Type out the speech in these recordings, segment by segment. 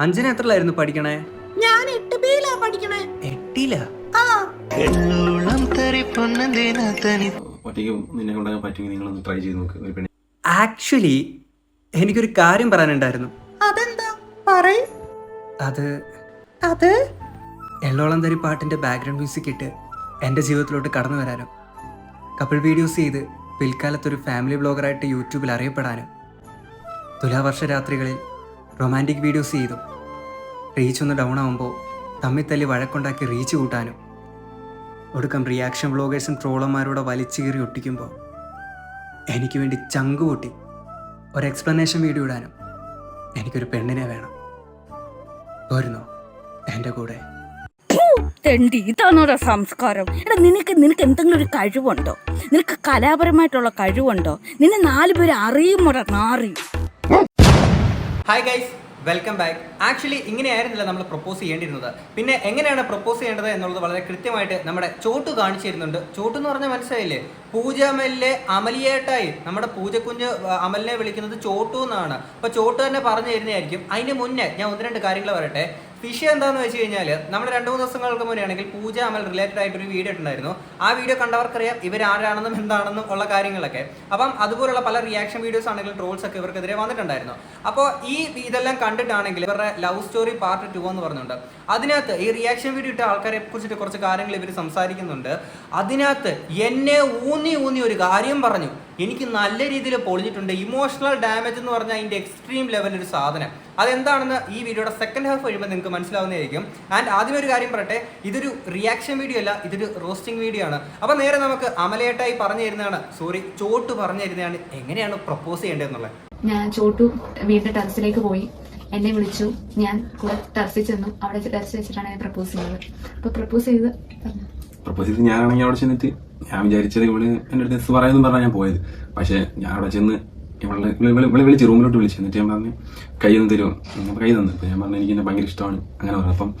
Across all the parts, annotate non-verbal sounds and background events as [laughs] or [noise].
അഞ്ജന എത്രലായിരുന്നു പഠിക്കണേ? ഞാൻ എട്ട് ബിയിലാ പഠിക്കണേ. എട്ടില? ആക്ച്വലി എനിക്കൊരു കാര്യം പറയാനുണ്ടായിരുന്നു. അതെന്താ? പറയ്. അത് അത്? എള്ളോളം തരി പാട്ടിന്റെ ബാക്ക്ഗ്രൗണ്ട് മ്യൂസിക് ഇട്ട് എന്റെ ജീവിതത്തിലോട്ട് കടന്നു വരാനും കപ്പിൾ വീഡിയോസ് ചെയ്ത് പിൽക്കാലത്ത് ഒരു ഫാമിലി ബ്ലോഗറായിട്ട് യൂട്യൂബിൽ അറിയപ്പെടാനും തുലാവർഷ രാത്രികളിൽ റൊമാന്റിക് വീഡിയോസ് ചെയ്തു. റീച്ച് ഒന്ന് ഡൗൺ ആകുമ്പോൾ തമ്മിൽ തല്ലി വഴക്കുണ്ടാക്കി റീച്ച് കൂട്ടാനും. ഒടുക്കം റിയാക്ഷൻ വ്ളോഗേഴ്സും ട്രോളർമാരോടെ വലിച്ചു കീറി ഒട്ടിക്കുമ്പോൾ എനിക്ക് വേണ്ടി ചങ്ക് കൂട്ടി ഒരു എക്സ്പ്ലനേഷൻ വീഡിയോ ഇടാനും എനിക്കൊരു പെണ്ണിനെ വേണം. പോരുന്നോ? എന്റെ കൂടെ. തെണ്ടി. ഇതാണോടാ സംസ്കാരം. എടാ നിനക്ക് നിനക്ക് എന്തെങ്കിലും ഒരു കഴിവുണ്ടോ? നിനക്ക് കലാപരമായിട്ടുള്ള കഴിവുണ്ടോ? നിന്നെ നാല് പേര് അറിയുമോടാ നാറി. Hi guys welcome back actually ഇങ്ങനെയായിരുന്നില്ല നമ്മൾ പ്രപ്പോസ് ചെയ്യേണ്ടിയിരുന്നത്. പിന്നെ എങ്ങനെയാണ് പ്രപ്പോസ് ചെയ്യേണ്ടത് എന്നുള്ളത് വളരെ കൃത്യമായിട്ട് നമ്മുടെ ചോട്ടു കാണിച്ചു തരുന്നുണ്ട്. ചോട്ടു എന്ന് പറഞ്ഞാൽ മനസ്സിലായില്ലേ? പൂജാമലിലെ അമലിയേട്ടായി. നമ്മുടെ പൂജക്കുഞ്ഞ് അമലിനെ വിളിക്കുന്നത് ചോട്ടു എന്നാണ്. അപ്പൊ ചോട്ടു തന്നെ പറഞ്ഞു തരുന്നതായിരിക്കും. അതിന് മുന്നേ ഞാൻ ഒന്ന് രണ്ട് കാര്യങ്ങൾ പറയട്ടെ. വിഷയം എന്താണെന്ന് വെച്ച് കഴിഞ്ഞാൽ നമ്മൾ രണ്ട് മൂന്ന് ദിവസങ്ങൾക്ക് മുന്നേ പൂജ അമൽ റിലേറ്റഡ് ആയിട്ട് ഒരു വീഡിയോ ഉണ്ടായിരുന്നു ആ വീഡിയോ കണ്ടവർക്കറിയാം ഇവരാരാണെന്നും എന്താണെന്നും ഉള്ള കാര്യങ്ങളൊക്കെ. അപ്പം അതുപോലുള്ള പല റിയാക്ഷൻ വീഡിയോസ് ആണെങ്കിലും ട്രോൾസ് ഒക്കെ ഇവർക്കെതിരെ വന്നിട്ടുണ്ടായിരുന്നു. അപ്പോൾ ഈ ഇതെല്ലാം കണ്ടിട്ടാണെങ്കിൽ ഇവരുടെ ലവ് സ്റ്റോറി പാർട്ട് ടു എന്ന് പറഞ്ഞുണ്ട്. അതിനകത്ത് ഈ റിയാക്ഷൻ വീഡിയോ ഇട്ട ആൾക്കാരെ കുറിച്ചിട്ട് കുറച്ച് കാര്യങ്ങൾ ഇവർ സംസാരിക്കുന്നുണ്ട്. അതിനകത്ത് എന്നെ ഊന്നി ഊന്നി ഒരു കാര്യം പറഞ്ഞു. എനിക്ക് നല്ല രീതിയിൽ പൊളിഞ്ഞിട്ടുണ്ട്. ഇമോഷണൽ ഡാമേജ് എന്ന് പറഞ്ഞാൽ അതിന്റെ എക്സ്ട്രീം ലെവലിൽ ഒരു സാധനം. അതെന്താണെന്ന് ഈ വീഡിയോയുടെ സെക്കൻഡ് ഹാഫ് കഴിയുമ്പോൾ നിങ്ങൾക്ക് മനസ്സിലാവുന്നതായിരിക്കും. ആൻഡ് ആദ്യം ഒരു കാര്യം പറയട്ടെ. ഇതൊരു റിയാക്ഷൻ വീഡിയോ അല്ല ഇതൊരു റോസ്റ്റിംഗ് വീഡിയോ ആണ്. അപ്പോൾ നേരെ നമുക്ക് അമലേട്ടായി പറഞ്ഞു തരുന്നതാണ്. സോറി ചോട്ട് പറഞ്ഞു തരുന്നതാണ്. എങ്ങനെയാണ് പ്രപ്പോസ് ചെയ്യേണ്ടതെന്നുള്ളത്? ഞാൻ ചോട്ടു വീണ്ടും ടെറസിലേക്ക് പോയി. എന്നെ വിളിച്ചു. ഞാൻ കൂടെ ടെറസിൽ ചെന്നു. അവിടെ ടെറസ് വെച്ചിട്ടാണ് ഞാൻ പ്രപ്പോസ് ചെയ്തത്. അപ്പൊ പ്രപ്പോസ് ചെയ്ത്. പ്രപ്പോസ് ചെയ്ത് ഞാനാണെങ്കിൽ അവിടെ ചെന്നിട്ട് ഞാൻ വിചാരിച്ചത് ഇവൾ എന്റെ അടുത്ത് എസ് പറയുന്നു പറഞ്ഞാൽ ഞാൻ പോയത്. പക്ഷെ ഞാൻ അവിടെ ചെന്ന് ഇവളെ ഇവളെ ഇവളെ വിളിച്ച് റൂമിലോട്ട് വിളിച്ചു എന്നിട്ട് ഞാൻ പറഞ്ഞു കൈ ഒന്ന് തരുമോ? അപ്പോൾ കൈ തന്നു. അപ്പോൾ ഞാൻ പറഞ്ഞു എനിക്ക് എന്നെ ഭയങ്കര ഇഷ്ടമാണ്. അങ്ങനെ പറഞ്ഞു. അപ്പം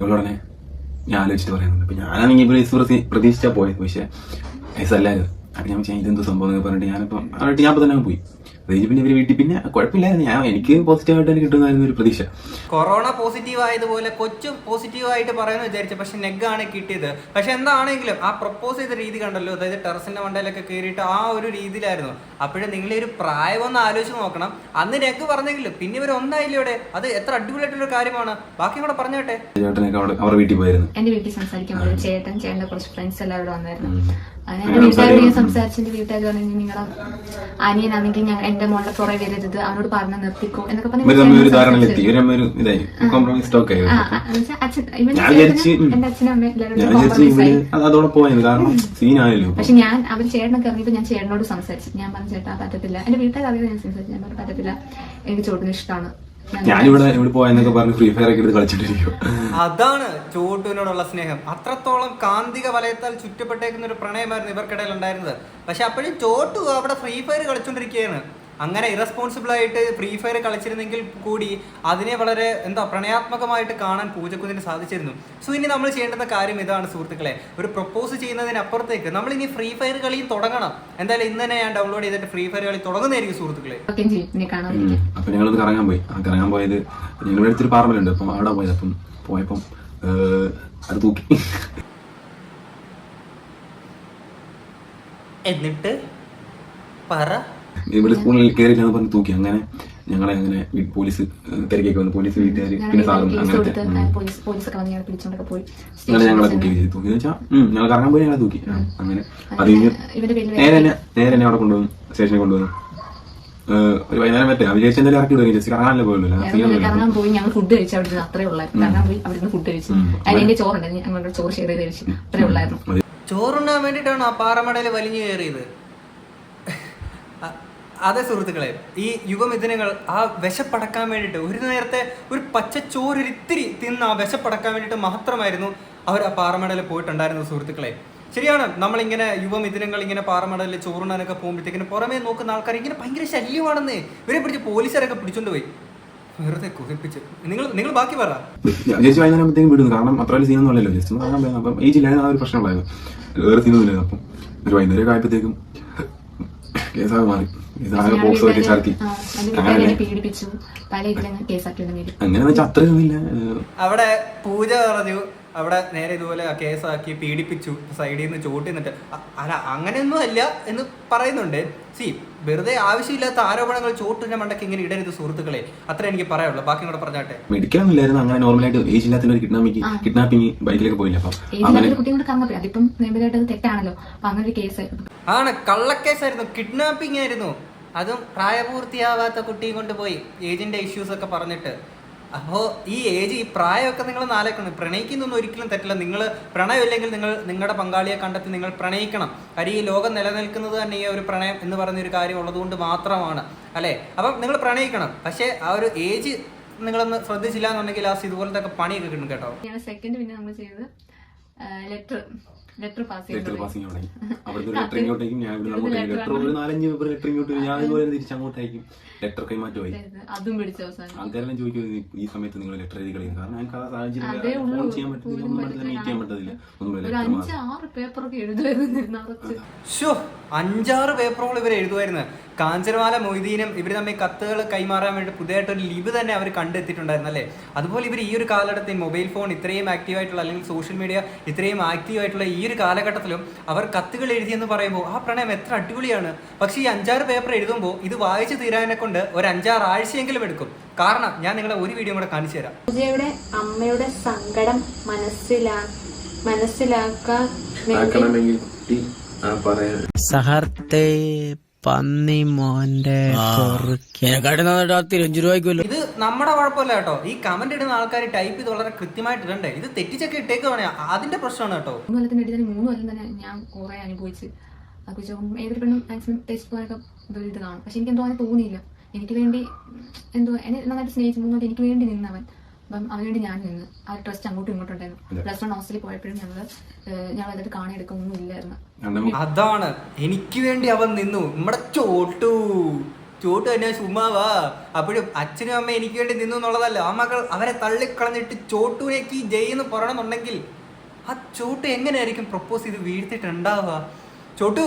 ഇവളോടനെ ഞാൻ ആലോചിച്ചിട്ട് പറയുന്നുണ്ട്. അപ്പം ഞാനാണെങ്കിൽ ഇവിടെ എസ് പ്രതി പ്രതീക്ഷിച്ചാൽ പോയത്. പക്ഷെ എസ് അല്ലായിരുന്നു അപ്പം ഞാൻ ഇതെന്ത് സംഭവം? എന്നൊക്കെ പറഞ്ഞിട്ട് ഞാനിപ്പോ അവിടെ ഞാൻ അപ്പം തന്നെ പോയി. കഴിഞ്ഞ് പിന്നെ ഇവർ വീട്ടിൽ പിന്നെ കുഴപ്പമില്ലായിരുന്നു. ഞാൻ എനിക്ക് പോസിറ്റീവായിട്ട് എനിക്ക് കിട്ടുന്നതായിരുന്നു ഒരു പ്രതീക്ഷ. കൊറോണ പോസിറ്റീവ് ആയതുപോലെ കൊച്ചു പോസിറ്റീവ് ആയിട്ട് പറയുമെന്ന് വിചാരിച്ചു. പക്ഷെ നെഗാണ് കിട്ടിയത്. പക്ഷെ എന്താണെങ്കിലും ആ പ്രപ്പോസ് ചെയ്ത രീതി കണ്ടല്ലോ. അതായത് ടെറസിന്റെ മണ്ടയിലൊക്കെ കയറിയിട്ട് ആ ഒരു രീതിയിലായിരുന്നു. അപ്പോഴും നിങ്ങൾ ഒരു പ്രായം ഒന്ന് ആലോചിച്ച് നോക്കണം. അന്ന് നെഗ് പറഞ്ഞെങ്കിലും പിന്നെ ഇവർ ഒന്നായില്ലേ ഇവിടെ? അത് എത്ര അടിപൊളിയായിട്ടുള്ള കാര്യമാണ്. ബാക്കി കൂടെ പറഞ്ഞോട്ടെ? ചേട്ടനൊക്കെ അവിടെ അവരുടെ വീട്ടിൽ പോയിരുന്നു. എന്റെ വീട്ടിൽ സംസാരിക്കുമ്പോൾ ചേട്ടൻ ചേട്ടന്റെ കുറച്ച് ഫ്രണ്ട്സ് എല്ലാം ഇവിടെ വന്നായിരുന്നു. അങ്ങനെ എന്റെ വീട്ടുകാരോട് ഞാൻ സംസാരിച്ചു എന്റെ വീട്ടുകാർ പറഞ്ഞു നിങ്ങളെ അനിയനാണെങ്കിൽ ഞാൻ എന്റെ മോളുടെ പുറകെ വരരുത്. അവനോട് പറഞ്ഞ് നിർത്തിക്കോ എന്നൊക്കെ പറഞ്ഞു പക്ഷെ ഞാൻ അവർ ചേട്ടനൊക്കെ ഇറങ്ങിയപ്പോ ഞാൻ ചേട്ടനോട് സംസാരിച്ചു. ഞാൻ പറഞ്ഞു ചേട്ടാ പറ്റത്തില്ല. എന്റെ വീട്ടുകാർ അറിയാതെ ഞാൻ സംസാരിച്ചു. ഞാൻ പറഞ്ഞു പറ്റത്തില്ല. എനിക്ക് ചോട്ടിന് ഇഷ്ടമാണ് ഞാനിവിടെ ഇവിടെ പോയെന്നൊക്കെ പറഞ്ഞ് ഫ്രീ ഫയർ ഒക്കെ എടുത്ത് കളിച്ചിട്ടിരിക്കും. അതാണ് ചോട്ടുവിനോടുള്ള സ്നേഹം. അത്രത്തോളം കാന്തിക വലയത്താൽ ചുറ്റപ്പെട്ടേക്കുന്ന ഒരു പ്രണയമായിരുന്നു ഇവർക്കിടയിൽ ഉണ്ടായിരുന്നത്. പക്ഷെ അപ്പോഴും ചോട്ടു അവിടെ ഫ്രീ ഫയർ കളിച്ചുകൊണ്ടിരിക്കുകയാണ് അങ്ങനെ ഇറസ്പോൺസിബിൾ ആയിട്ട് ഫ്രീ ഫയർ കളിച്ചിരുന്നെങ്കിൽ കൂടി അതിനെ വളരെ എന്താ പ്രണയാത്മകമായിട്ട് കാണാൻ പൂജക്കുന്നിന് സാധിച്ചിരുന്നു. സോ ഇനി നമ്മൾ ചെയ്യേണ്ടുന്ന കാര്യം ഇതാണ് സുഹൃത്തുക്കളെ. ഒരു പ്രപ്പോസ് ചെയ്യുന്നതിനപ്പുറത്തേക്ക് നമ്മൾ ഇനി ഫ്രീ ഫയർ കളിയും തുടങ്ങണം. എന്തായാലും ഇന്ന് തന്നെ ഞാൻ ഡൗൺലോഡ് ചെയ്തിട്ട് ഫ്രീ ഫയർ കളി തുടങ്ങുന്നതായിരിക്കും സുഹൃത്തുക്കളെ. അപ്പൊ ഞങ്ങൾ കറങ്ങാൻ പോയി. കറങ്ങാൻ പോയത് ഞങ്ങളുടെ അടുത്തൊരു പാറമലുണ്ട് അപ്പം അവിടെ പോയത്. അപ്പം പോയപ്പം അത് തൂക്കി. എന്നിട്ട് പറ. ഇവിടെ സ്കൂളിൽ കയറി ഞാൻ പറഞ്ഞ് തൂക്കി. അങ്ങനെ ഞങ്ങളെ അങ്ങനെ പോലീസ് ഏഹ്, വന്നു പോലീസ് വീട്ടുകാർ പിന്നെ സാറും അങ്ങനത്തെ അങ്ങനെ ഞങ്ങളെ തൂക്കി ചെയ്തു. തൂക്കി എന്ന് വെച്ചാൽ ഞങ്ങൾ കറങ്ങാൻ പോയി ഞങ്ങളെ തൂക്കി. അങ്ങനെ. അത് കഴിഞ്ഞ് നേരെ തന്നെ നേരെ തന്നെ അവിടെ കൊണ്ടുവന്നു സ്റ്റേഷനിൽ കൊണ്ടുവന്നു. ഒരു വൈകുന്നേരം പറ്റേ വിചാരിച്ച എന്തായാലും ഇറക്കി വിടുക ജസ്റ്റ് കറങ്ങാനല്ലേ പോയല്ലോ പോയി ഞങ്ങൾ ഫുഡ് കഴിച്ചു അവിടെ അത്രേ ഉള്ളായിരുന്നു. കറങ്ങാൻ പോയി അവിടെ ഫുഡ് കഴിച്ചു. അതിന്റെ ചോറുണ്ട് ഞങ്ങളുടെ ചോറ് ഷെയർ ചെയ്ത് കഴിച്ചു. അത്രേ ഉള്ളായിരുന്നു. ചോറുണ്ണാൻ വേണ്ടിയിട്ടാണ് ആ പാറമടയിൽ വലിഞ്ഞു കയറിയത്. അതെ സുഹൃത്തുക്കളെ ഈ യുഗമിഥുനങ്ങൾ ആ വിശപ്പടക്കാൻ വേണ്ടിയിട്ട് ഒരു നേരത്തെ ഒരു പച്ച ഇത്തിരി തിന്ന് ആ വിശപ്പടക്കാൻ വേണ്ടിയിട്ട് മാത്രമായിരുന്നു അവർ ആ പാറമടയിൽ പോയിട്ടുണ്ടായിരുന്നു സുഹൃത്തുക്കളെ. ശരിയാണ് നമ്മളിങ്ങനെ യുവമിഥുനങ്ങൾ ഇങ്ങനെ പാറമടയിൽ ചോറുണ്ണാനൊക്കെ പോകുമ്പോഴത്തേക്കിന് പുറമേ നോക്കുന്ന ആൾക്കാർ ഇങ്ങനെ ഭയങ്കര ശല്യമാണെന്ന് ഇവരെ പിടിച്ച് പോലീസുകാരൊക്കെ പിടിച്ചോണ്ട് പോയി വെറുതെ കുഹിപ്പിച്ച് നിങ്ങൾ നിങ്ങൾ ബാക്കി പറ. വിടുന്നു കാരണം അത്ര വലിയ സീനൊന്നും അല്ലല്ലോ. ജസ്റ്റ് ഏജ് ഇല്ലായിരുന്നു ആ ഒരു പ്രശ്നമുണ്ടായിരുന്നു. വേറെ സീനൊന്നും ഇല്ലായിരുന്നു അപ്പം ഒരു വൈകുന്നേരം ആയപ്പോഴത്തേക്കും ബോക്സ് ചാർത്തി അങ്ങനെ പീഡിപ്പിച്ചു. പല കേസാക്കി അങ്ങനെ വെച്ചാൽ അത്രയൊന്നുമില്ല അവിടെ പൂജ പറഞ്ഞു അവിടെ നേരെ ഇതുപോലെ കേസാക്കി പീഡിപ്പിച്ചു സൈഡിൽ നിന്ന് ചോട്ടി നിന്നിട്ട്. അല്ല അങ്ങനെയൊന്നും അല്ല എന്ന് പറയുന്നുണ്ട്. സി വെറുതെ ആവശ്യമില്ലാത്ത ആരോപണങ്ങൾ ചോട്ടിന്റെ മണ്ടയ്ക്ക് ഇങ്ങനെ ഇടരുത് സുഹൃത്തുക്കളെ. അത്ര എനിക്ക് പറയാനുള്ളൂ. ബാക്കി കൂടെ പറഞ്ഞാട്ടെ? മെഡിക്കാനില്ലായിരുന്നു അങ്ങനെ നോർമലായിട്ട് ഏജ് ഇല്ലാത്ത കിഡ്നാപ്പിംഗ് കിഡ്നാപ്പിംഗ് ബൈക്കിലേക്ക് പോയില്ല അപ്പം? തെറ്റാണല്ലോ. അങ്ങനെ ഒരു കേസ്. ആണ്. കള്ളക്കേസായിരുന്നു. കിഡ്നാപ്പിംഗ് ആയിരുന്നു. അതും പ്രായപൂർത്തിയാവാത്ത കുട്ടിയും കൊണ്ടുപോയി ഏജിന്റെ ഇഷ്യൂസ് ഒക്കെ പറഞ്ഞിട്ട്. അപ്പോൾ ഈ ഏജ് ഈ പ്രായമൊക്കെ നിങ്ങൾ നാലേക്കണം. പ്രണയിക്കുന്നൊന്നും ഒരിക്കലും തെറ്റില്ല. നിങ്ങൾ പ്രണയമില്ലെങ്കിൽ നിങ്ങൾ നിങ്ങളുടെ പങ്കാളിയെ കണ്ടെത്തി നിങ്ങൾ പ്രണയിക്കണം. കാര്യം ഈ ലോകം നിലനിൽക്കുന്നത് തന്നെ ഈ ഒരു പ്രണയം എന്ന് ഒരു കാര്യം ഉള്ളതുകൊണ്ട് മാത്രമാണ്. അല്ലേ? അപ്പം നിങ്ങൾ പ്രണയിക്കണം. പക്ഷേ ആ ഒരു ഏജ് നിങ്ങളൊന്ന് ശ്രദ്ധിച്ചില്ല എന്നുണ്ടെങ്കിൽ ലാസ്റ്റ് ഇതുപോലത്തെ പണിയൊക്കെ കിട്ടും കേട്ടോ. സെക്കൻഡ് പിന്നെ നമ്മൾ ചെയ്തത് ലെറ്റർ ലെറ്റർ പാസിംഗ് തുടങ്ങി. [laughs] അവിടുന്ന് ലെറ്റർ ഇങ്ങോട്ടേക്കും ഞാൻ ഇവിടെ അങ്ങോട്ടേക്കും. ലെറ്റർ ഒരു നാലഞ്ച് പേപ്പർ ലെറ്റർ ഇങ്ങോട്ട്. ഞാൻ ഇതുപോലെ തിരിച്ച് അങ്ങോട്ടേക്കും ലെറ്റർ കൈമാറ്റമായി അതും പിടിച്ച അവസാനം. ആൾക്കാരെല്ലാം ചോദിക്കും "ഈ- സമയത്ത് നിങ്ങൾ ലെറ്റർ എഴുതി കളയുന്നു? കാരണം ഞങ്ങൾക്ക് ആ സാഹചര്യം. ഫോൺ ചെയ്യാൻ പറ്റുന്നില്ല ഒന്നും പറ്റത്തില്ല മീറ്റ് ചെയ്യാൻ പറ്റത്തില്ല. ഒന്നും പേപ്പറൊക്കെ എഴുതുമായിരുന്നു അഞ്ചാറ് പേപ്പറുകൾ ഇവർ എഴുതുമായിരുന്നു. കാഞ്ചനമാല മൊയ്തീനും ഇവർ തമ്മിൽ കത്തുകൾ കൈമാറാൻ വേണ്ടി പുതിയതായിട്ടൊരു ലിബ് തന്നെ അവർ കണ്ടെത്തിയിട്ടുണ്ടായിരുന്നു അല്ലേ? അതുപോലെ ഇവർ ഈ ഒരു കാലഘട്ടത്തിൽ മൊബൈൽ ഫോൺ ഇത്രയും ആക്റ്റീവ് ആയിട്ടുള്ള അല്ലെങ്കിൽ സോഷ്യൽ മീഡിയ ഇത്രയും ആക്റ്റീവ് ആയിട്ടുള്ള ഈ ഒരു കാലഘട്ടത്തിലും അവർ കത്തുകൾ എഴുതിയെന്ന് പറയുമ്പോൾ ആ പ്രണയം എത്ര അടിപൊളിയാണ്. പക്ഷേ ഈ അഞ്ചാറ് പേപ്പർ എഴുതുമ്പോൾ ഇത് വായിച്ചു തീരാനെ കൊണ്ട് ഒരു അഞ്ചാറ് ആഴ്ചയെങ്കിലും എടുക്കും. കാരണം ഞാൻ നിങ്ങളെ ഒരു വീഡിയോ കൂടെ കാണിച്ചു തരാം. പൂജയുടെ അമ്മയുടെ സങ്കടം മനസ്സിലാ മനസ്സിലാക്കാൻ സഹർത്തെ പന്നി മോന്റെ ഇത് നമ്മുടെ കുഴപ്പമില്ല കേട്ടോ. ഈ കമന്റ് ഇടുന്ന ആൾക്കാർ ടൈപ്പ് ചെയ്ത് വളരെ കൃത്യമായിട്ട് ഇടണ്ടേ? ഇത് തെറ്റിച്ചൊക്കെ ഇട്ടേക്കുവാണ് അതിന്റെ പ്രശ്നമാണ് കേട്ടോ. മൂന്ന് കൊല്ലത്തിന്റെ ഇടയിൽ തന്നെ മൂന്ന് കൊല്ലം തന്നെ ഞാൻ കുറെ അനുഭവിച്ച്. ഏതൊരു പെണ്ണും മാക്സിമം ടേസ്റ്റ് പോകാനൊക്കെ ഇത് കാണും. പക്ഷെ എനിക്ക് എന്തോ അങ്ങനെ തോന്നിയില്ല. എനിക്ക് വേണ്ടി എന്തോ എന്നെ നന്നായിട്ട് സ്നേഹിച്ച് മൂന്നോട്ട് എനിക്ക് വേണ്ടി നിന്നവൻ. അപ്പം അവനുവേണ്ടി ഞാൻ നിന്ന് ആ ട്രസ്റ്റ് അങ്ങോട്ടും ഇങ്ങോട്ടും ഉണ്ടായിരുന്നു. പ്ലസ് വൺ ഹോസ്റ്റലിൽ പോയപ്പോഴും ഞങ്ങൾ ഞങ്ങൾ എന്നിട്ട് കാണിയെടുക്കൊന്നും ഇല്ലായിരുന്നു. അതാണ്. എനിക്ക് വേണ്ടി അവൻ നിന്നു. നമ്മുടെ ചോട്ടു. ചോട്ടു തന്നെ ചുമ്മാവാ. അപ്പോഴും അച്ഛനും അമ്മ എനിക്ക് വേണ്ടി നിന്നു എന്നുള്ളതല്ല. ആ മകൾ അവരെ തള്ളിക്കളഞ്ഞിട്ട് ചോട്ടുവിനേക്ക് ജയിന്ന് പറയണമെന്നുണ്ടെങ്കിൽ ആ ചോട്ടു എങ്ങനെയായിരിക്കും പ്രപ്പോസ് ചെയ്ത് വീഴ്ത്തിട്ടുണ്ടാവുക ചോട്ടു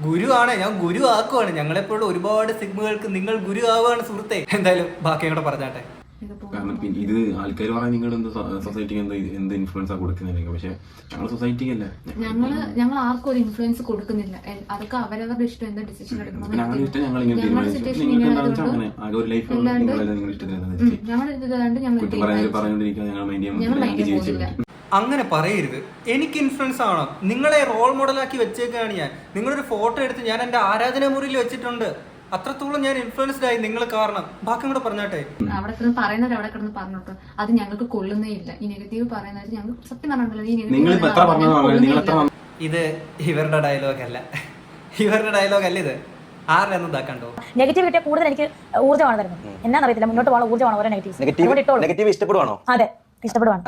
ഗുരു ആണ്. ഞാൻ ഗുരു ആക്കുവാണ്. ഞങ്ങളെപ്പോഴും ഒരുപാട് സിഗ്മകൾക്ക് നിങ്ങൾ ഗുരു ആവുകയാണ് സുഹൃത്തെ. എന്തായാലും ബാക്കി ഞങ്ങളുടെ പറഞ്ഞാട്ടെ. കാരണം പിന്നെ ഇത് ആൾക്കാർ പറയാൻ നിങ്ങൾ എന്ത് സൊസൈറ്റിക്ക് എന്ത് എന്ത് ഇൻഫ്ലുവൻസ് ആ കൊടുക്കുന്നതിനൊക്കെ പക്ഷെ ഞങ്ങൾ സൊസൈറ്റിക്കല്ല ഞങ്ങൾ ഞങ്ങൾ ആർക്കും ഒരു ഇൻഫ്ലുവൻസ് കൊടുക്കുന്നില്ല. അതൊക്കെ അവരവരുടെ ഇഷ്ടം എന്താ ഡിസിഷൻ എടുക്കണം ഞങ്ങളുടെ ഇഷ്ടം ഞങ്ങൾ ഇങ്ങനെ തീരുമാനിച്ചു അങ്ങനെ. ആകെ ഒരു ലൈഫ് ഇഷ്ടത്തിന് പറയാൻ പറഞ്ഞുകൊണ്ടിരിക്കുക ഞങ്ങൾ മൈൻഡ് ചെയ്യാൻ അങ്ങനെ പറയരുത്. എനിക്ക് ഇൻഫ്ലുവൻസ് ആണോ നിങ്ങളെ റോൾ മോഡലാക്കി വെച്ചേക്കാണ് ഞാൻ. നിങ്ങളൊരു ഫോട്ടോ എടുത്ത് ഞാൻ എന്റെ ആരാധന മുറിയിൽ വെച്ചിട്ടുണ്ട്. അത്രത്തോളം ഞാൻ ഇൻഫ്ലുവൻസ്ഡ് ആയി നിങ്ങൾ കാരണം. ബാക്കി കൂടെ പറഞ്ഞാട്ടെ. അവിടെ കിടന്ന് പറയുന്നവർ അവിടെ കിടന്ന് പറഞ്ഞോട്ടോ. അത് ഞങ്ങൾക്ക് കൊള്ളുന്നേ ഇല്ല. ഈ നെഗറ്റീവ് പറയുന്നവർ ഞങ്ങൾ സത്യം പറഞ്ഞിട്ടുള്ളത് ഈ നിങ്ങൾ എത്ര നെഗറ്റീവ് നിങ്ങൾ എത്ര ഇത് ഇവരുടെ ഡയലോഗ് അല്ല. ഇവരുടെ ഡയലോഗ് അല്ല ഇത്. നെഗറ്റീവ് കിട്ടിയ കൂടുതൽ എനിക്ക് ഊർജമാണ് തരുന്നത്. എന്നാന്നറിയത്തില്ല? മുന്നോട്ട് പോകാനുള്ള ഊർജമാണ് ഓരോ അതുകൊണ്ട് നെഗറ്റീവ് ഇഷ്ടപ്പെടുവാണോ? അതെ. ഇഷ്ടപ്പെടുവാണ്.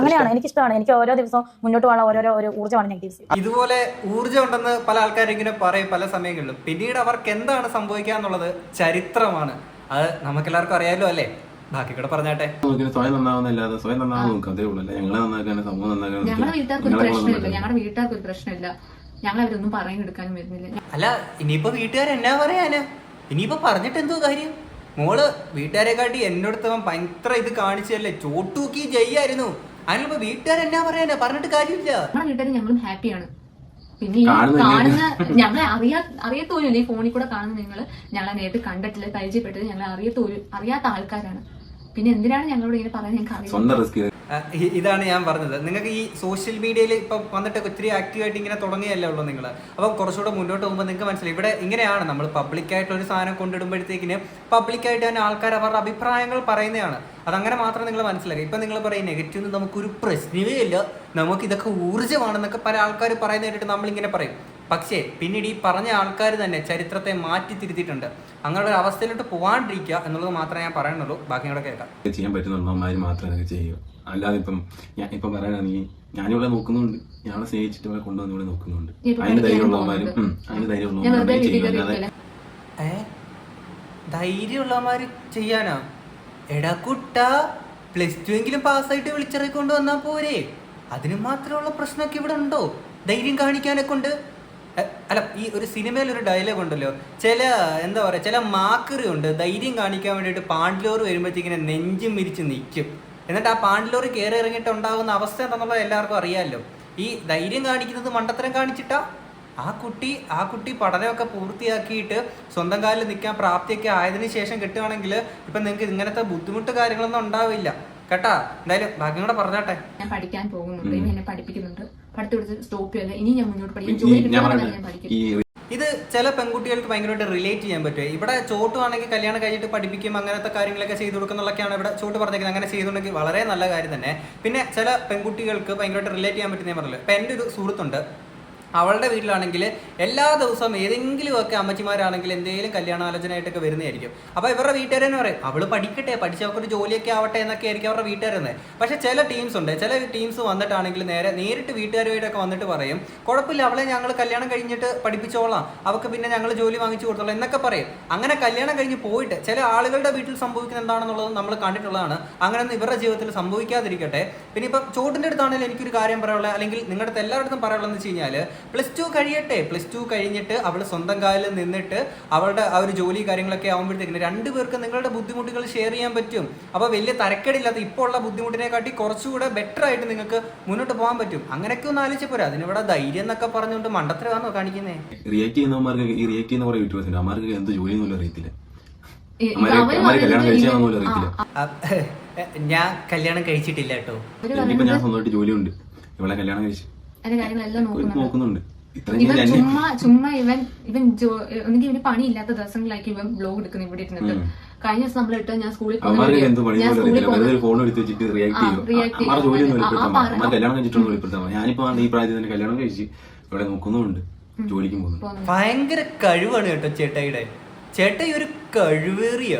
അങ്ങനെയാണ് എനിക്ക് ഇഷ്ടമാണ് എനിക്ക് ഓരോ ദിവസവും മുന്നോട്ട് പോകാൻ ഓരോരോ ഒരു ഊർജമാണ് നെഗറ്റീവ്സ് ഇതുപോലെ ഊർജം ഉണ്ടെന്ന് പല ആൾക്കാരും ഇങ്ങനെ പറയും പല സമയങ്ങളിലും. പിന്നീട് അവർക്ക് എന്താണ് സംഭവിക്കുക എന്നുള്ളത് ചരിത്രമാണ്. അത് നമുക്കെല്ലാവർക്കും അറിയാലോ അല്ലേ? ബാക്കി കൂടെ പറഞ്ഞാട്ടെ. നോക്കിയാൽ സ്വയം നന്നാവുന്നല്ലാതെ സ്വയം നന്നാവാൻ നോക്കുക അതേ ഉള്ളൂ അല്ല? ഞങ്ങളെ നന്നാക്കാൻ സമൂഹം നന്നാക്കാൻ ഞങ്ങളുടെ വീട്ടുകാർക്ക് ഒരു പ്രശ്നമില്ല ഞങ്ങളുടെ വീട്ടുകാർക്ക് ഒരു പ്രശ്നമില്ല ഞങ്ങൾ അവരൊന്നും പറയാൻ എടുക്കാനും വരുന്നില്ല. അല്ല ഇനിയിപ്പോ വീട്ടുകാർ എന്നാ പറയാനാ? ഇനിയിപ്പോ പറഞ്ഞിട്ട് എന്തോ കാര്യം? മോൾ വീട്ടുകാരെ കാട്ടി എന്നോടത്ത് അവൻ ഭയങ്കര ഇത് കാണിച്ചല്ലേ ചോട്ടൂക്കി ജയ്യായിരുന്നു. അതിനിപ്പോ വീട്ടുകാർ എന്നാ പറയാനാ? പറഞ്ഞിട്ട് കാര്യമില്ല. ഞങ്ങളുടെ വീട്ടുകാർ ഞങ്ങളും ഹാപ്പിയാണ്. പിന്നെ ഈ കാണുന്ന ഞങ്ങളെ അറിയാ അറിയത്തോലും ഈ ഫോണിൽ കൂടെ കാണുന്ന നിങ്ങൾ ഞങ്ങളെ നേരിട്ട് കണ്ടിട്ടില്ല പരിചയപ്പെട്ടത് ഞങ്ങളെ അറിയത്തോലും അറിയാത്ത ആൾക്കാരാണ്. പിന്നെ എന്തിനാണ് ഞങ്ങളോട് ഇങ്ങനെ പറയാൻ ഞങ്ങൾക്ക് അറിയില്ല. ഇതാണ് ഞാൻ പറഞ്ഞത്. നിങ്ങൾക്ക് ഈ സോഷ്യൽ മീഡിയയിൽ ഇപ്പം വന്നിട്ട് ഒത്തിരി ആക്റ്റീവായിട്ട് ഇങ്ങനെ തുടങ്ങിയല്ലേ ഉള്ളൂ നിങ്ങൾ അപ്പം കുറച്ചുകൂടെ മുന്നോട്ട് പോകുമ്പോൾ നിങ്ങൾക്ക് മനസ്സിലായി. ഇവിടെ ഇങ്ങനെയാണ് നമ്മൾ പബ്ലിക്കായിട്ട് ഒരു സാധനം കൊണ്ടിടുമ്പോഴത്തേക്കിന് പബ്ലിക്കായിട്ട് തന്നെ ആൾക്കാർ അവരുടെ അഭിപ്രായങ്ങൾ പറയുന്നതാണ്. അതങ്ങനെ മാത്രം നിങ്ങൾ മനസ്സിലാക്കുക ഇപ്പം നിങ്ങൾ പറയും നെഗറ്റീവ് നമുക്കൊരു പ്രശ്നമേ ഇല്ല. നമുക്ക് ഇതൊക്കെ ഊർജമാണെന്നൊക്കെ പല ആൾക്കാർ പറയുന്ന കേട്ടിട്ട് നമ്മളിങ്ങനെ പറയും. പക്ഷേ പിന്നീട് ഈ പറഞ്ഞ ആൾക്കാർ തന്നെ ചരിത്രത്തെ മാറ്റി തിരുത്തിയിട്ടുണ്ട്. അങ്ങനെ ഒരു അവസ്ഥയിലോട്ട് പോകാണ്ടിരിക്കുക എന്നുള്ളത് മാത്രമേ ഞാൻ പറയുന്നുള്ളൂ. ബാക്കി കൂടെ കേൾക്കാം. ചെയ്യാൻ പറ്റുന്നുള്ളവന്മാർ മാത്രമേ ചെയ്യുക. അല്ലാതെ ഇപ്പം ഞാൻ ഇപ്പം പറയാനാണെങ്കിൽ ഞാനിവിടെ നോക്കുന്നുണ്ട്. ഞാനെ സ്നേഹിച്ചിട്ട് ഇവിടെ കൊണ്ടുവന്ന് ഇവിടെ നോക്കുന്നുണ്ട്. അതിന് ധൈര്യമുള്ള ധൈര്യമുള്ളവന്മാരും അതിന് ധൈര്യമുള്ളവന്മാരും. ഏ? ചെയ്യാനാ? എടാ കുട്ട പ്ലസ് ടു എങ്കിലും പാസ്സായിട്ട് വിളിച്ചിറക്കൊണ്ട് കൊണ്ടുവന്നാ പോരെ. അതിന് മാത്രമുള്ള പ്രശ്നമൊക്കെ ഇവിടെ ഉണ്ടോ? ധൈര്യം കാണിക്കാനൊക്കെ കൊണ്ട് എ, അല്ല ഈ ഒരു സിനിമയിൽ ഒരു ഡയലോഗ് ഉണ്ടല്ലോ. ചില എന്താ പറയാ ചില മാക്കറി ഉണ്ട് ധൈര്യം കാണിക്കാൻ വേണ്ടിയിട്ട് പാണ്ടിലോറ് വരുമ്പോഴത്തേക്കിനെ നെഞ്ചും വിരിച്ച് നിൽക്കും. എന്നിട്ട് ആ പാണ്ടിലോറ് കയറി ഇറങ്ങിയിട്ട് ഉണ്ടാകുന്ന അവസ്ഥ എന്താണെന്നുള്ളത് എല്ലാവർക്കും അറിയാമല്ലോ ഈ ധൈര്യം കാണിക്കുന്നത് മണ്ടത്തരം കാണിച്ചിട്ടാ? ആ കുട്ടി ആ കുട്ടി പഠനമൊക്കെ പൂർത്തിയാക്കിയിട്ട് സ്വന്തം കാലിൽ നിൽക്കാൻ പ്രാപ്തിയൊക്കെ ആയതിനു ശേഷം കിട്ടുകയാണെങ്കിൽ ഇപ്പം നിങ്ങൾക്ക് ഇങ്ങനത്തെ ബുദ്ധിമുട്ട് കാര്യങ്ങളൊന്നും ഉണ്ടാവില്ല. കേട്ടാ എന്തായാലും ബാക്കി കൂടെ പറഞ്ഞാട്ടെ. ഞാൻ പഠിക്കാൻ പോകുന്നുണ്ട് എന്നെ പഠിപ്പിക്കുന്നുണ്ട്. പഠിത്തം എടുത്ത് സ്റ്റോപ്പ് ചെയ്യല്ല? ഇനി ഞാൻ മുന്നോട്ട് പഠിക്കും. ഇത് ചില പെൺകുട്ടികൾക്ക് ഭയങ്കരമായിട്ട് റിലേറ്റ് ചെയ്യാൻ പറ്റും ഇവിടെ ചോട്ടുവാണെങ്കിൽ കല്യാണം കഴിഞ്ഞിട്ട് പഠിപ്പിക്കും അങ്ങനത്തെ കാര്യങ്ങളൊക്കെ ചെയ്തു കൊടുക്കുന്നുള്ളൊക്കെയാണ് ഇവിടെ ചോട്ട് പറഞ്ഞേക്കുന്നത്. അങ്ങനെ ചെയ്തുണ്ടെങ്കിൽ വളരെ നല്ല കാര്യം തന്നെ. പിന്നെ ചില പെൺകുട്ടികൾക്ക് ഭയങ്കരമായിട്ട് റിലേറ്റ് ചെയ്യാൻ പറ്റുന്ന ഞാൻ പറഞ്ഞില്ല? ഇപ്പം എന്റെ ഒരു സുഹൃത്തുണ്ട്. അവളുടെ വീട്ടിലാണെങ്കിൽ എല്ലാ ദിവസവും ഏതെങ്കിലുമൊക്കെ അമ്മച്ചിമാരാണെങ്കിൽ എന്തെങ്കിലും കല്യാണാലോചനയായിട്ടൊക്കെ വരുന്നതായിരിക്കും. അപ്പോൾ ഇവരുടെ വീട്ടുകാരെന്ന് പറയും അവൾ പഠിക്കട്ടെ പഠിച്ച് അവർക്കൊരു ജോലിയൊക്കെ ആവട്ടെ എന്നൊക്കെ ആയിരിക്കും അവരുടെ വീട്ടുകാരെന്ന്. പക്ഷേ ചില ടീംസ് ഉണ്ട് ചില ടീംസ് വന്നിട്ടാണെങ്കിൽ നേരെ നേരിട്ട് വീട്ടുകാരുമായിട്ടൊക്കെ വന്നിട്ട് പറയും കുഴപ്പമില്ല അവളെ ഞങ്ങൾ കല്യാണം കഴിഞ്ഞിട്ട് പഠിപ്പിച്ചോളാം. അവൾക്ക് പിന്നെ ഞങ്ങൾ ജോലി വാങ്ങിച്ചു കൊടുത്തോളാം എന്നൊക്കെ പറയും. അങ്ങനെ കല്യാണം കഴിഞ്ഞ് പോയിട്ട് ചില ആളുകളുടെ വീട്ടിൽ സംഭവിക്കുന്ന എന്താണെന്നുള്ളത് നമ്മൾ കണ്ടിട്ടുള്ളതാണ്. അങ്ങനെയൊന്നും ഇവരുടെ ജീവിതത്തിൽ സംഭവിക്കാതിരിക്കട്ടെ. പിന്നെ ഇപ്പം ചോട്ടിന്റെ അടുത്താണെങ്കിലും എനിക്കൊരു കാര്യം പറയാനുള്ളത് അല്ലെങ്കിൽ നിങ്ങളുടെ എല്ലായിടത്തും പറയാനുള്ളതെന്ന് വെച്ച് കഴിഞ്ഞാൽ പ്ലസ് ടു കഴിയട്ടെ. പ്ലസ് ടു കഴിഞ്ഞിട്ട് അവൾ സ്വന്തം കാലിൽ നിന്നിട്ട് അവളുടെ ആ ഒരു ജോലി കാര്യങ്ങളൊക്കെ ആകുമ്പോഴത്തേക്കിന് രണ്ടുപേർക്ക് നിങ്ങളുടെ ബുദ്ധിമുട്ടുകൾ ഷെയർ ചെയ്യാൻ പറ്റും. അപ്പോൾ വലിയ തരക്കേടില്ലാത്ത ഇപ്പോൾ ഉള്ള ബുദ്ധിമുട്ടിനെക്കാട്ടി കുറച്ചുകൂടെ ബെറ്റർ ആയിട്ട് നിങ്ങൾക്ക് മുന്നോട്ട് പോകാൻ പറ്റും. അങ്ങനെയൊക്കെ ഒന്ന് ആലോചിച്ച് പോരാ. അതിനിവിടെ ധൈര്യം എന്നൊക്കെ പറഞ്ഞുകൊണ്ട് മണ്ടത്തരമാണോ കാണിക്കുന്നേ? റിയാക്ട് ചെയ്യുന്നവർക്ക് ഈ റിയാക്ട് ചെയ്യുന്ന കുറേ യൂട്യൂബേഴ്സ് ഉണ്ട്. അവർക്ക് എന്ത് പോലും ഇവൻ- അറിയത്തില്ല ഞാൻ കല്യാണം കഴിച്ചിട്ടില്ല കേട്ടോ. ഞാൻ സ്വന്തമായിട്ട് ജോലിയുണ്ട്. ഇവളെ കല്യാണം കഴിച്ചു എന്റെ കാര്യങ്ങളെല്ലാം നോക്കുന്നുണ്ട്. ഇവൻ ചുമ്മാ ചുമ്മാ ഇവൻ ഇവൻ ഒന്നെങ്കിൽ ഇവന് പണിയില്ലാത്ത ദിവസങ്ങളിലായിരിക്കും ഇവൻ ബ്ലോഗ് എടുക്കുന്നത് ഇവിടെ ഇരുന്നിട്ട്. കഴിഞ്ഞ ദിവസം നമ്മൾ ഇട്ട് ഞാൻ സ്കൂളിൽ. ഭയങ്കര കഴിവാണ് കേട്ടോ ചേട്ടായിയുടെ ചേട്ടായി ഒരു കഴിവേറിയ.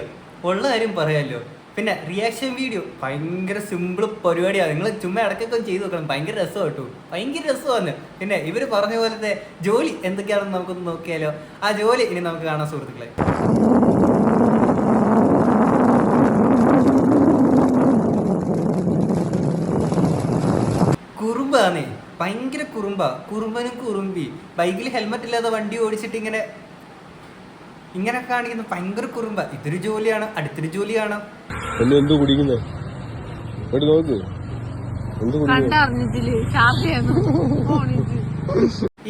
ഉള്ള കാര്യം പറയാലോ. പിന്നെ റിയാക്ഷൻ വീഡിയോ ഭയങ്കര സിമ്പിൾ പരിപാടിയാണ് നിങ്ങൾ ചുമ്മാ ഇടയ്ക്കൊക്കെ ചെയ്ത് നോക്കണം. ഭയങ്കര രസമാണ് കേട്ടോ. ഭയങ്കര രസമാണ് പിന്നെ ഇവർ പറഞ്ഞ പോലത്തെ ജോലി എന്തൊക്കെയാണെന്ന് നമുക്കൊന്ന് നോക്കിയാലോ? ആ ജോലി ഇനി നമുക്ക് കാണാൻ സുഹൃത്തുക്കളെ. കുറുമ്പാന്നേ. ഭയങ്കര കുറുമ്പ. കുറുമ്പനും കുറുമ്പി. ബൈക്കിൽ ഹെൽമെറ്റ് ഇല്ലാതെ വണ്ടി ഓടിച്ചിട്ട് ഇങ്ങനെ ഇങ്ങനെ കാണിക്കുന്ന ഭയങ്കര കുറുമ്പ. ഇതൊരു ജോലിയാണ് അടുത്തൊരു ജോലിയാണ്. എന്നെ എന്തോ കുടിക്കുന്നേ? നോക്ക്. എന്ത് കുടിക്കുന്നേ?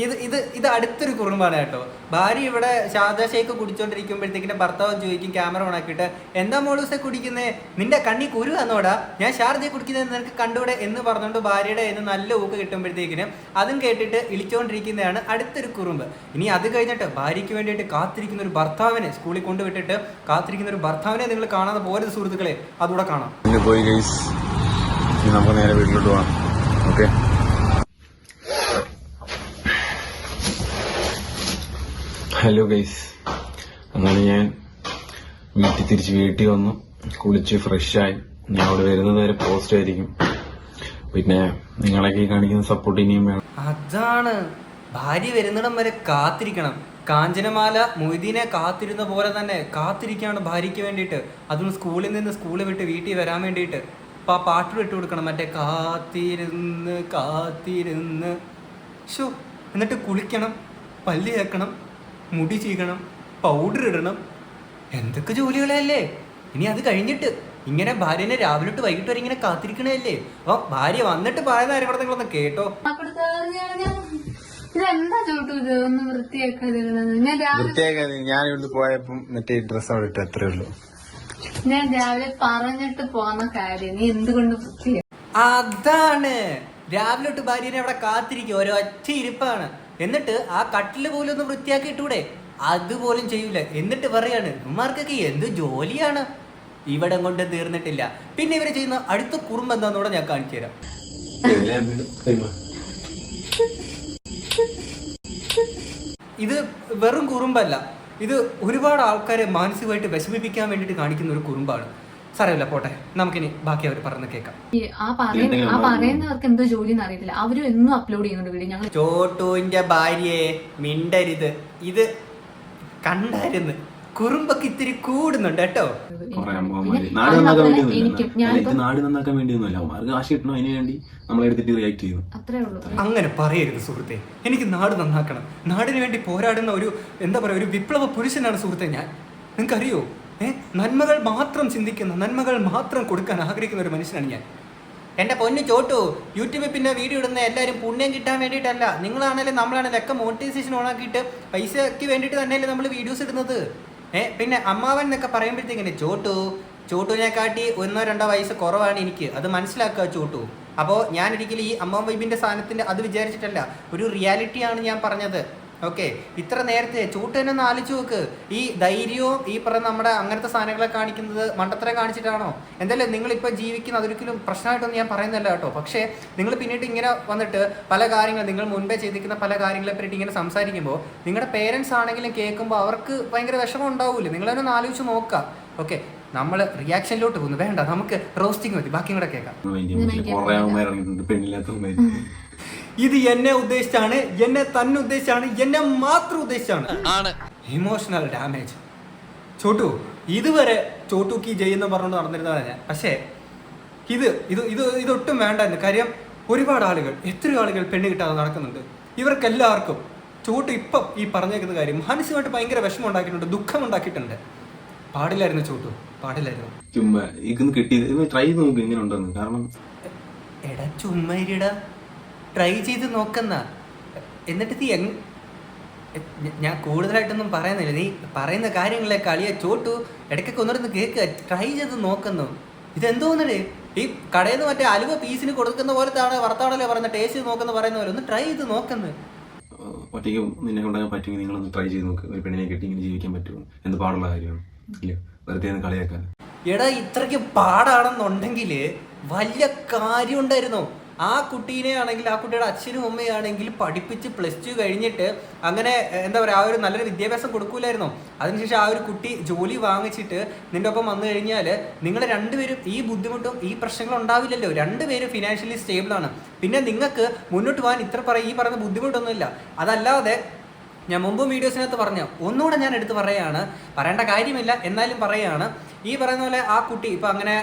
ഇത് ഇത് ഇത് അടുത്തൊരു കുറുമ്പാണ് കേട്ടോ. ഭാര്യ ഇവിടെ ഷാജ ഷേക്ക് കുടിച്ചോണ്ടിരിക്കുമ്പോഴത്തേക്കിന്റെ ഭർത്താവ് ചോദിക്കും ക്യാമറ ഓൺ ആക്കിയിട്ട് എന്താ മോളൂസെ കുടിക്കുന്നേ? നിന്റെ കണ്ണി കുരു എന്നോടാ ഞാൻ ശാരദയെ കുടിക്കുന്നത് നിനക്ക് കണ്ടൂടെ? എന്ന് പറഞ്ഞുകൊണ്ട് ഭാര്യയുടെ എന്ന് നല്ല ഊക്ക് കിട്ടുമ്പോഴത്തേക്കിന് അതും കേട്ടിട്ട് ഇളിച്ചോണ്ടിരിക്കുന്നതാണ് അടുത്തൊരു കുറുമ്പ്. ഇനി അത് കഴിഞ്ഞിട്ട് ഭാര്യയ്ക്ക് വേണ്ടിയിട്ട് കാത്തിരിക്കുന്ന ഒരു ഭർത്താവിനെ സ്കൂളിൽ കൊണ്ടുവിട്ടിട്ട് കാത്തിരിക്കുന്ന ഒരു ഭർത്താവിനെ നിങ്ങൾ കാണാതെ പോരുത് സുഹൃത്തുക്കളെ. അതുകൂടെ കാണാം. പോയി നമുക്ക് നേരെ വീട്ടിലോട്ട് ഓക്കെ ഹലോ ഗൈസ് അങ്ങനെ ഞാൻ വീട്ടിൽ തിരിച്ച് വീട്ടിൽ വന്നു. കുളിച്ച് ഫ്രഷായി ഞാൻ അവിടെ വരുന്നത് വരെ പോസ്റ്റ് ആയിരിക്കും. പിന്നെ നിങ്ങളൊക്കെ ഈ കാണിക്കുന്ന സപ്പോർട്ട് ഇനിയും വേണം. അതാണ്. ഭാര്യ വരുന്നിടം വരെ കാത്തിരിക്കണം. കാഞ്ചനമാല മൊയ്തീനെ കാത്തിരുന്ന പോലെ തന്നെ കാത്തിരിക്കുകയാണ് ഭാര്യയ്ക്ക് വേണ്ടിയിട്ട്. അതും സ്കൂളിൽ നിന്ന് സ്കൂളിൽ വിട്ട് വീട്ടിൽ വരാൻ വേണ്ടിയിട്ട്. അപ്പം ആ പാട്ട് ഇട്ട് കൊടുക്കണം. മറ്റേ കാത്തിരുന്ന് കാത്തിരുന്ന്. ഷോ എന്നിട്ട് കുളിക്കണം പല്ല് തേക്കണം. മുടി ചീകണം പൗഡർ ഇടണം. എന്തൊക്കെ ജോലികളല്ലേ? ഇനി അത് കഴിഞ്ഞിട്ട് ഇങ്ങനെ ഭാര്യനെ രാവിലെ തൊട്ട് വൈകിട്ട് വരെ ഇങ്ങനെ കാത്തിരിക്കണല്ലേ അപ്പൊ ഭാര്യ വന്നിട്ട് പറയുന്ന കാര്യം കൂടെ നിങ്ങളൊന്ന് കേട്ടോ ഇതെന്താ ചോട്ടു ഇത് ഒന്ന് വൃത്തിയാക്കാതെ ഞാൻ രാവിലെ വൃത്തിയാക്കാൻ ഞാൻ ഇവിടുന്ന് പോയപ്പം മറ്റേ ഡ്രസ് അവിടെ ഇട്ട് അത്രേ ഉള്ളൂ. ഞാൻ രാവിലെ പറഞ്ഞിട്ട് പോന്ന കാര്യം. നീ എന്തുകൊണ്ട് വൃത്തിയാ അതാണ്. രാവിലെ തൊട്ട് ഭാര്യനെ അവിടെ കാത്തിരിക്കും ഒരൊറ്റ ഇരിപ്പാണ്. എന്നിട്ട് ആ കട്ടിൽ പോലും ഒന്ന് വൃത്തിയാക്കി ഇട്ടൂടെ? അതുപോലും ചെയ്യൂല. എന്നിട്ട് പറയാണ് ഉമ്മാർക്കൊക്കെ എന്ത് ജോലിയാണ്? ഇവിടം കൊണ്ട് തീർന്നിട്ടില്ല. പിന്നെ ഇവർ ചെയ്യുന്ന അടുത്ത കുറുമ്പ് എന്താന്നൂടെ ഞാൻ കാണിച്ചു തരാം. ഇത് വെറും കുറുമ്പല്ല. ഇത് ഒരുപാട് ആൾക്കാരെ മാനസികമായിട്ട് വിഷമിപ്പിക്കാൻ വേണ്ടിയിട്ട് കാണിക്കുന്ന ഒരു കുറുമ്പാണ്. സാരമില്ല പോട്ടെ. നമുക്കിനി ബാക്കി അവർ പറഞ്ഞ് കേൾക്കാം. ആ പറയുന്ന ആ പറയുന്നവർക്ക് എന്തോ ജോലി എന്ന് അറിയത്തില്ല. അവരും എന്നും അപ്ലോഡ് ചെയ്യുന്നുണ്ട് വീഡിയോ ഞങ്ങൾ ചോട്ടുവിന്റെ ഭാര്യയെ മിണ്ടരുത്. ഇത് കണ്ടായിരുന്നു. കുറുമ്പൊക്കെ ഇത്തിരി കൂടുന്നുണ്ട് കേട്ടോ. നാട് നന്നാക്കാൻ വേണ്ടിയൊന്നുമില്ല കാശ് കിട്ടണം അതിന് വേണ്ടി? നമ്മളെടുത്തിട്ട് റിയാക്ട് അങ്ങനെ പറയരുത് സുഹൃത്തെ. എനിക്ക് നാട് നന്നാക്കണം. നാടിന് വേണ്ടി പോരാടുന്ന ഒരു എന്താ പറയാ ഒരു വിപ്ലവ പുരുഷനാണ് സുഹൃത്തെ ഞാൻ. നിങ്ങൾക്കറിയോ? നന്മകൾ മാത്രം ചിന്തിക്കുന്ന നന്മകൾ മാത്രം കൊടുക്കാൻ ആഗ്രഹിക്കുന്ന ഒരു മനുഷ്യനാണ് ഞാൻ. എന്റെ പൊന്നു ചോട്ടു യൂട്യൂബിൽ പിന്നെ വീഡിയോ ഇടുന്ന എല്ലാവരും പുണ്യം കിട്ടാൻ വേണ്ടിയിട്ടല്ല. നിങ്ങളാണെങ്കിലും നമ്മളാണെങ്കിലും ഒക്കെ മോണിറ്റൈസേഷൻ ഓണാക്കിയിട്ട് പൈസയ്ക്ക് വേണ്ടിയിട്ട് തന്നെയല്ലേ നമ്മൾ വീഡിയോസ് ഇടുന്നത്? ഏഹ് പിന്നെ അമ്മാവൻ എന്നൊക്കെ പറയുമ്പോഴത്തേക്കിനെ ചോട്ടു ചോട്ടുവിനെ കാട്ടി ഒന്നോ രണ്ടോ വയസ്സ് കുറവാണ് എനിക്ക്. അത് മനസ്സിലാക്കുക ചോട്ടു. അപ്പോൾ ഞാൻ ഒരിക്കലും ഈ അമ്മാവൻ വൈബിന്റെ സാധനത്തിന്റെ അത് വിചാരിച്ചിട്ടല്ല. ഒരു റിയാലിറ്റിയാണ് ഞാൻ പറഞ്ഞത്. ഓക്കെ ഇത്ര നേരത്തെ ചൂട്ടനൊന്ന് ആലോചിച്ച് നോക്ക്. ഈ ധൈര്യവും ഈ പറയുന്ന നമ്മുടെ അങ്ങനത്തെ സാധനങ്ങളെ കാണിക്കുന്നത് മണ്ടത്തരം കാണിച്ചിട്ടാണോ? എന്തായാലും നിങ്ങളിപ്പോൾ ജീവിക്കുന്ന അതൊരിക്കലും പ്രശ്നമായിട്ടൊന്നും ഞാൻ പറയുന്നില്ല കേട്ടോ. പക്ഷേ നിങ്ങൾ പിന്നീട് ഇങ്ങനെ വന്നിട്ട് പല കാര്യങ്ങൾ നിങ്ങൾ മുൻപേ ചെയ്തിരിക്കുന്ന പല കാര്യങ്ങളെ പറ്റി ഇങ്ങനെ സംസാരിക്കുമ്പോൾ നിങ്ങളുടെ പേരൻസ് ആണെങ്കിലും കേൾക്കുമ്പോൾ അവർക്ക് ഭയങ്കര വിഷമം ഉണ്ടാവില്ലേ? നിങ്ങളൊന്ന് ആലോചിച്ച് നോക്കാം. ഓക്കെ നമ്മൾ റിയാക്ഷനിലോട്ട് പോകുന്നു. വേണ്ട നമുക്ക് റോസ്റ്റിംഗ് മതി. ബാക്കി കൂടെ കേൾക്കാം. ഇത് എന്നെ ഉദ്ദേശിച്ചാണ് എന്നെ തന്നെ ഉദ്ദേശിച്ചാണ് എന്നെ മാത്രം ഉദ്ദേശിച്ചാണ്. ആണ്. ഇമോഷണൽ ഡാമേജ് ചോട്ടു ഇതുവരെ ചോട്ടു കി ജയ് എന്ന് പറഞ്ഞുകൊണ്ട് നടന്നിരുന്നതാണ് ഞാൻ. പക്ഷേ ഇത് ഇത് ഇത് ഇതൊട്ടും വേണ്ടായിരുന്നു. കാര്യം ഒരുപാട് ആളുകൾ എത്ര ആളുകൾ പെണ്ണ് കിട്ടാതെ നടക്കുന്നുണ്ട്. ഇവർക്കെല്ലാവർക്കും ചോട്ടു ഇപ്പം ഈ പറഞ്ഞേക്കുന്ന കാര്യം മാനസികമായിട്ട് ഭയങ്കര വിഷമം ഉണ്ടാക്കിയിട്ടുണ്ട് ദുഃഖം ഉണ്ടാക്കിയിട്ടുണ്ട്. പാടില്ലായിരുന്നു ചോട്ടു പാടില്ലായിരുന്നു. ചുമ്മാ ഇതൊന്ന് കിട്ടിയത് ട്രൈ ചെയ്ത് നോക്ക് ഇങ്ങനെ ഉണ്ടെന്ന്. കാരണം എടാ ചുമ്മാരിടാ ട്രൈ ചെയ്ത് നോക്കുന്ന. എന്നിട്ട് നീ എങ് ഞാൻ കൂടുതലായിട്ടൊന്നും പറയുന്നില്ല. നീ പറയുന്ന കാര്യങ്ങളെ കളിയെ. ചോട്ടു ഇടയ്ക്കൊക്കെ ഒന്നിടന്ന് കേൾക്കുക ട്രൈ ചെയ്ത് നോക്കുന്നു. ഇതെന്തോന്നടേ ഈ കടയിൽ നിന്ന് മറ്റേ അലുവ പീസിന് കൊടുക്കുന്ന പോലത്താണ് വർത്താണല്ലേ പറയുന്നത്? ടേസ്റ്റ് നോക്കുന്ന പറയുന്ന പോലെ. ഒന്ന് ട്രൈ ചെയ്ത് നോക്കുന്നു. ഏഹ്, ഒറ്റയ്ക്ക് നിന്നെ കൊണ്ടാകാൻ പറ്റുമെങ്കിൽ നിങ്ങളൊന്ന് ട്രൈ ചെയ്ത് നോക്ക്. ഒരു പെണ്ണിനെ കെട്ടി ഇങ്ങനെ ജീവിക്കാൻ പറ്റുമോ? എന്ത് പാടുള്ള കാര്യമാണ്. ഇല്ല. വെറുതെ ഒന്ന് കളിയാക്കാൻ എടാ ഇത്രയ്ക്ക് പാടാണെന്നുണ്ടെങ്കിൽ വലിയ കാര്യം ഉണ്ടായിരുന്നു ആ കുട്ടീനെ ആണെങ്കിൽ ആ കുട്ടിയുടെ അച്ഛനും അമ്മയാണെങ്കിൽ പഠിപ്പിച്ച് പ്ലസ് ടു കഴിഞ്ഞിട്ട് അങ്ങനെ എന്താ പറയുക ആ ഒരു നല്ലൊരു വിദ്യാഭ്യാസം കൊടുക്കൂലായിരുന്നോ? അതിനുശേഷം ആ ഒരു കുട്ടി ജോലി വാങ്ങിച്ചിട്ട് നിന്റെ ഒപ്പം വന്നു കഴിഞ്ഞാൽ നിങ്ങൾ രണ്ടുപേരും ഈ ബുദ്ധിമുട്ടും ഈ പ്രശ്നങ്ങളും ഉണ്ടാവില്ലല്ലോ. രണ്ടുപേരും ഫിനാൻഷ്യലി സ്റ്റേബിൾ ആണ്. പിന്നെ നിങ്ങൾക്ക് മുന്നോട്ട് പോകാൻ ഇത്ര പറയും ഈ പറയുന്ന ബുദ്ധിമുട്ടൊന്നുമില്ല. അതല്ലാതെ ഞാൻ മുമ്പ് വീഡിയോസിനകത്ത് പറഞ്ഞു ഒന്നുകൂടെ ഞാൻ എടുത്ത് പറയുകയാണ് പറയേണ്ട കാര്യമില്ല. എന്നാലും പറയുകയാണ് ഈ പറയുന്ന പോലെ ആ കുട്ടി ഇപ്പൊ അങ്ങനെ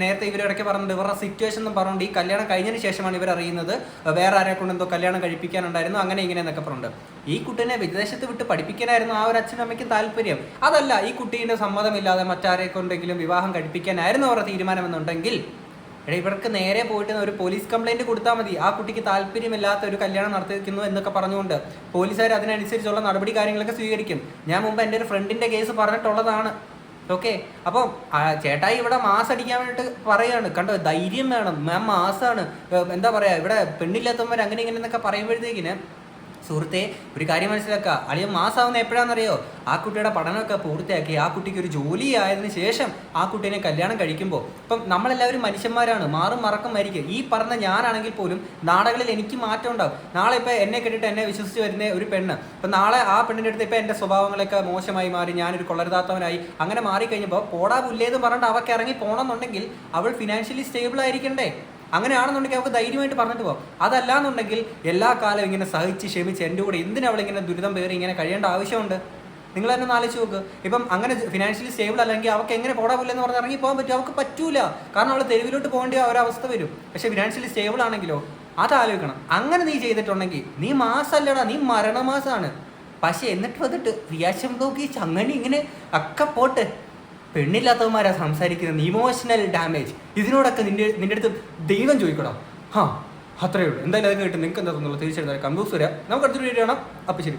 നേരത്തെ ഇവരിടയ്ക്ക് പറഞ്ഞിട്ട് ഇവരുടെ സിറ്റുവേഷൻ എന്ന് പറഞ്ഞുകൊണ്ട് ഈ കല്യാണം കഴിഞ്ഞതിന് ശേഷമാണ് ഇവർ അറിയുന്നത്. വേറെ ആരെ കൊണ്ട് എന്തോ കല്യാണം കഴിപ്പിക്കാനുണ്ടായിരുന്നു. അങ്ങനെ ഇങ്ങനെ എന്നൊക്കെ പറഞ്ഞിട്ടുണ്ട് ഈ കുട്ടീനെ വിദേശത്ത് വിട്ട് പഠിപ്പിക്കാനായിരുന്നു ആ ഒരു അച്ഛനും അമ്മയ്ക്കും താല്പര്യം. അതല്ല ഈ കുട്ടീന്റെ സമ്മതമില്ലാതെ മറ്റാരെ കൊണ്ടെങ്കിലും വിവാഹം കഴിപ്പിക്കാനായിരുന്നു അവരുടെ തീരുമാനമെന്നുണ്ടെങ്കിൽ എടാ ഇവർക്ക് നേരെ പോയിട്ട് ഒരു പോലീസ് കംപ്ലൈന്റ് കൊടുത്താൽ മതി. ആ കുട്ടിക്ക് താല്പര്യമില്ലാത്ത ഒരു കല്യാണം നടത്തിക്കുന്നു എന്നൊക്കെ പറഞ്ഞുകൊണ്ട് പോലീസുകാർ അതിനനുസരിച്ചുള്ള നടപടി കാര്യങ്ങളൊക്കെ സ്വീകരിക്കും. ഞാൻ മുമ്പ് എന്റെ ഒരു ഫ്രണ്ടിന്റെ കേസ് പറഞ്ഞിട്ടുള്ളതാണ്. ഓക്കെ അപ്പം ചേട്ടായി ഇവിടെ മാസ് അടിക്കാൻ വേണ്ടിട്ട് പറയാണ്. കണ്ടോ ധൈര്യം വേണം. മാം മാസാണ്. എന്താ പറയാ ഇവിടെ പെണ്ണില്ലാത്തവന്മാർ അങ്ങനെ ഇങ്ങനെ എന്നൊക്കെ പറയുമ്പോഴത്തേക്കിന് സുഹൃത്തെ ഒരു കാര്യം മനസ്സിലാക്കുക അളിയൻ മാസാവുന്ന എപ്പോഴാണെന്നറിയോ ആ കുട്ടിയുടെ പഠനമൊക്കെ പൂർത്തിയാക്കി ആ കുട്ടിക്ക് ഒരു ജോലി ആയതിനു ശേഷം ആ കുട്ടീനെ കല്യാണം കഴിക്കുമ്പോൾ ഇപ്പം നമ്മളെല്ലാവരും മനുഷ്യന്മാരാണ്. മാറും മറക്കം മരിക്കും ഈ പറഞ്ഞ ഞാനാണെങ്കിൽ പോലും നാടകളിൽ എനിക്ക് മാറ്റം ഉണ്ടാവും. നാളെ ഇപ്പം എന്നെ കേട്ടിട്ട് എന്നെ വിശ്വസിച്ച് വരുന്ന ഒരു പെണ്ണ്. ഇപ്പം നാളെ ആ പെണ്ണിന്റെ അടുത്ത് ഇപ്പം എന്റെ സ്വഭാവങ്ങളൊക്കെ മോശമായി മാറി ഞാനൊരു കൊള്ളരുതാത്തവനായി അങ്ങനെ മാറിക്കഴിഞ്ഞപ്പോൾ പോടാ പുല്ലേന്ന് പറഞ്ഞിട്ട് അവൾക്ക് ഇറങ്ങി പോകണമെന്നുണ്ടെങ്കിൽ അവൾ ഫിനാൻഷ്യലി സ്റ്റേബിൾ ആയിരിക്കണ്ടേ? അങ്ങനെയാണെന്നുണ്ടെങ്കിൽ അവൾക്ക് ധൈര്യമായിട്ട് പറഞ്ഞിട്ട് പോകും. അതല്ലാന്നുണ്ടെങ്കിൽ എല്ലാ കാലം ഇങ്ങനെ സഹിച്ച് ക്ഷമിച്ച് എന്റെ കൂടെ എന്തിനാ ഇങ്ങനെ ദുരിതം പേറി ഇങ്ങനെ കഴിയേണ്ട ആവശ്യമുണ്ട്? നിങ്ങൾ തന്നെ ആലോചിച്ച് നോക്ക്. ഇപ്പം അങ്ങനെ ഫിനാൻഷ്യലി സ്റ്റേബിൾ അല്ലെങ്കിൽ അവൾക്ക് എങ്ങനെ പോടാ എന്ന് പറഞ്ഞ് ഇറങ്ങി പോകാൻ പറ്റും അവൾക്ക് പറ്റൂല. കാരണം അവൾ തെരുവിലോട്ട് പോകേണ്ട ആ ഒരു അവസ്ഥ വരും. പക്ഷേ ഫിനാൻഷ്യലി സ്റ്റേബിൾ ആണെങ്കിലോ? അത് ആലോചിക്കണം. അങ്ങനെ നീ ചെയ്തിട്ടുണ്ടെങ്കിൽ നീ മാസല്ലടാ. നീ മരണമാസമാണ് പക്ഷേ എന്നിട്ട് വന്നിട്ട് റിയാക്ഷൻ നോക്കി ചങ്ങണി ഇങ്ങനെ ഒക്കെ പോട്ടെ. പെണ്ണില്ലാത്തവന്മാരാ സംസാരിക്കുന്നത്. ഇമോഷണൽ ഡാമേജ് ഇതിനോടൊക്കെ നിന്റെ നിന്റെ അടുത്ത് ദൈവം ചോദിക്കണോ. ഹാ അത്രയേ ഉള്ളൂ. എന്തായാലും അത് കേട്ട് നിങ്ങൾക്ക് എന്താ തോന്നുള്ളൂ തീർച്ചയായിട്ടും കമ്പ്യൂസ് വരാം. നമുക്ക് അടുത്തൊരു വീഡിയോ കാണാം. അപ്പം ശരി.